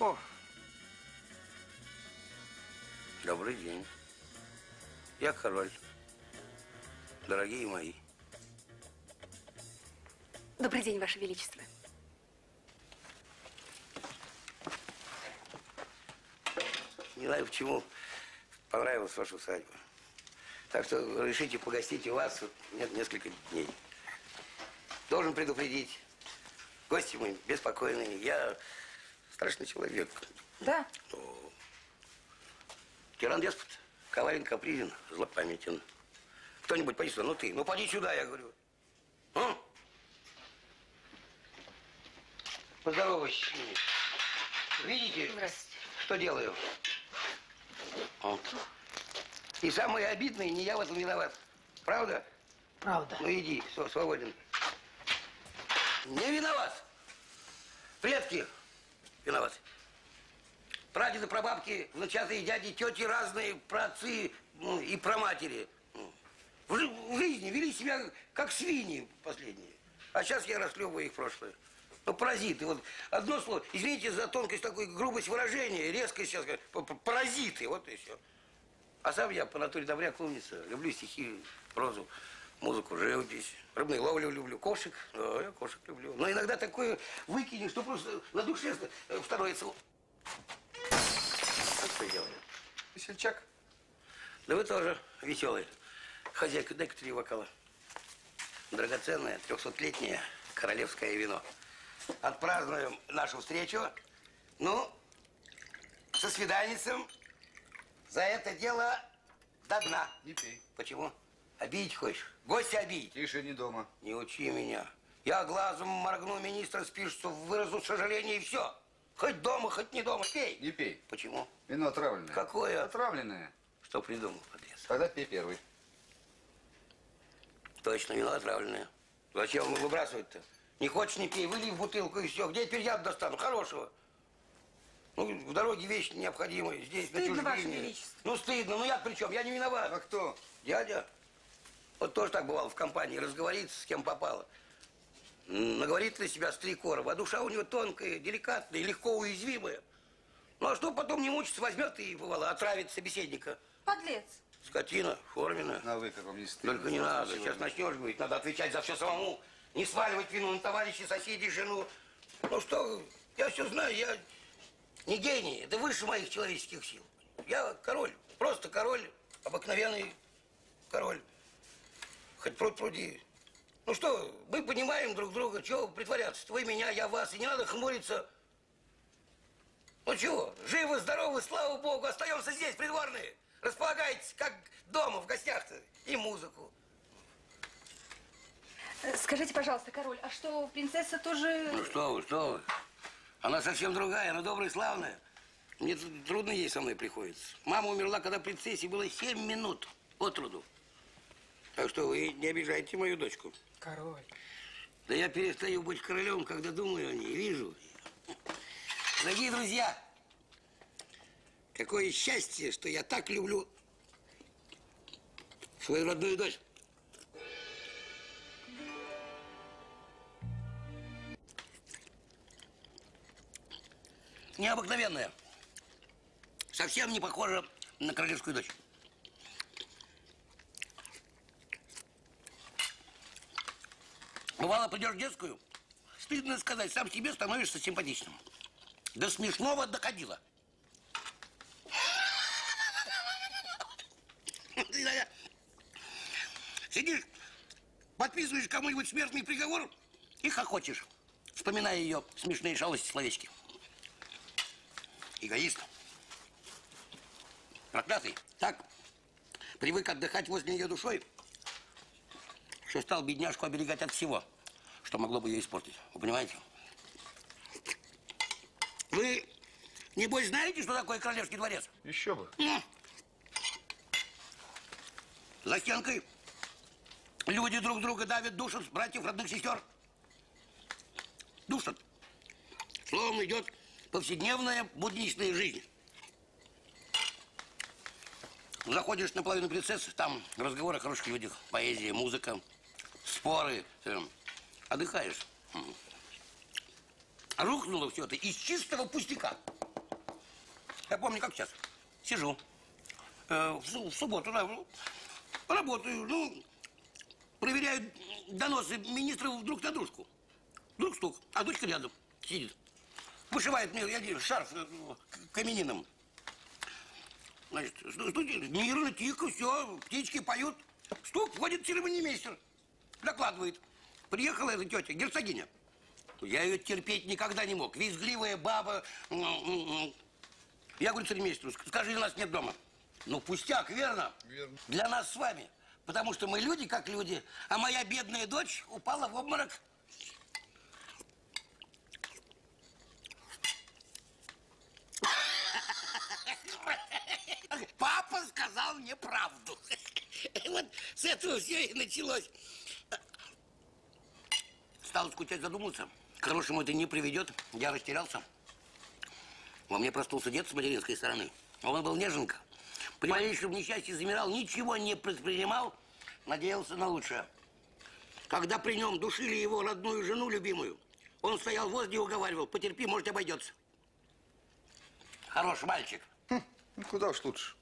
О, добрый день. Я король. Дорогие мои. Добрый день, Ваше Величество. Не знаю, почему понравилась ваша усадьба. Так что решите погостить у вас нет, несколько дней. Должен предупредить. Гости мы беспокойные. Я страшный человек. Да? Ну, тиран деспот, коварен, капризен, злопамятен. Кто-нибудь поди сюда, ну ты, ну поди сюда, я говорю. А? Поздоровайся с ними. Видите, Здравствуйте. что делаю? Вот. И самое обидное, не я в этом виноват. Правда? Правда. Ну иди, все, свободен. Не виноват. Предки виноваты. Прадеды, прабабки, внучатые дяди, тети разные, праотцы ну, и праматери. Ну, В, жи- в жизни вели себя как свиньи последние. А сейчас я расхлебываю их прошлое. Ну, паразиты. Вот одно слово. Извините за тонкость такой, грубость выражения, резкость сейчас. Паразиты, вот и все. А сам я по натуре добряк умница. Люблю стихи, прозу, музыку, живопись. Рыбную ловлю люблю. Кошек. Да, я кошек люблю. Но иногда такое выкинешь, что просто на душе э, становится... Вот что делаю. Весельчак. Да вы тоже веселый. Хозяйка, дай-ка три бокала. Драгоценное, трехсотлетнее королевское вино. Отпразднуем нашу встречу. Ну, со свиданицем. За это дело до дна. Не пей. Почему? Обидеть хочешь? Гостя обидеть? Тише, не дома. Не учи меня. Я глазом моргну, министр спишется, выразу сожаление и все. Хоть дома, хоть не дома, пей. Не пей. Почему? Вино отравленное. Какое? Отравленное. Что придумал, подлец? Тогда пей первый. Точно, вино отравленное. Зачем его выбрасывать-то? Не хочешь, не пей, вылей в бутылку и все. Где теперь я достану? Хорошего. Ну, в дороге вещи необходимые. Здесь, на Стыдно, Ваше чужбине. Величество. Ну, стыдно. Ну, я при чем? Я не А виноват. кто? Дядя. Вот тоже так бывало в компании. Разговорится, с кем попало. Наговорит на себя с три короба. А душа у него тонкая, деликатная, легко уязвимая. Ну, а что потом не мучиться, возьмет и, бывало, отравит собеседника. Подлец. Скотина, форменная. На вы, как вам не стыдно. Только не надо. Сегодня. Сейчас начнешь говорить, надо отвечать за все самому. Не сваливать вину на товарищей, соседей, жену. Ну что, я все знаю, я не гений, это выше моих человеческих сил. Я король, просто король, обыкновенный король. Хоть пруд пруди. Ну что, мы понимаем друг друга, чего притворяться? Вы меня, я вас, и не надо хмуриться. Ну чего, живы, здоровы, слава богу, остаемся здесь, придворные. Располагайтесь, как дома, в гостях-то, и музыку. Э, Скажите, пожалуйста, король, а что, принцесса тоже... Ну что вы, что вы. Она совсем другая, она добрая и славная. Мне трудно ей со мной приходится. Мама умерла, когда принцессе было семь минут от труду. Так что вы не обижайте мою дочку. Король. Да я перестаю быть королем, когда думаю о ней, вижу. Дорогие друзья, какое счастье, что я так люблю свою родную дочь. Необыкновенная. Совсем не похожа на королевскую дочь. Бывало, придешь в детскую, стыдно сказать, сам себе становишься симпатичным. До смешного доходило. Сидишь, подписываешь кому-нибудь смертный приговор и хохочешь, вспоминая ее смешные шалости словечки. Эгоист. Проклятый. Так, привык отдыхать возле нее душой, что стал бедняжку оберегать от всего, что могло бы ее испортить. Вы понимаете? Вы, небось, знаете, что такое королевский дворец? Еще бы. М. За стенкой люди друг друга давят, душат, братьев, родных сестер. Душат. Словом, идет повседневная будничная жизнь. Заходишь на половину принцессы, там разговоры о хороших людях, поэзия, музыка, споры. Отдыхаешь. М. А рухнуло все это из чистого пустяка. Я помню, как сейчас. Сижу. э, в, су- в субботу, работаю, ну, проверяю доносы министров друг на дружку. Вдруг стук, а дочка рядом сидит. Вышивает мне я шарф э, каменином. Значит, жду, мирно, тихо, все, птички поют. Стук, входит церемонимейстер. Докладывает. Приехала эта тетя, герцогиня. Я ее терпеть никогда не мог. Визгливая баба. Я говорю церемейстеру, «Ск- скажи, у нас нет дома. Ну, пустяк, верно? Верно. Для нас с вами. Потому что мы люди как люди, а моя бедная дочь упала в обморок. Папа сказал мне правду. Вот с этого все и началось. Стал скучать, задумался. К хорошему это не приведет. Я растерялся. Во мне проснулся дед с материнской стороны. Он был неженка. При малейшем несчастье замирал, ничего не предпринимал, надеялся на лучшее. Когда при нем душили его родную жену любимую, он стоял возле и уговаривал, потерпи, может, обойдется. Хороший мальчик. Ну, куда уж лучше.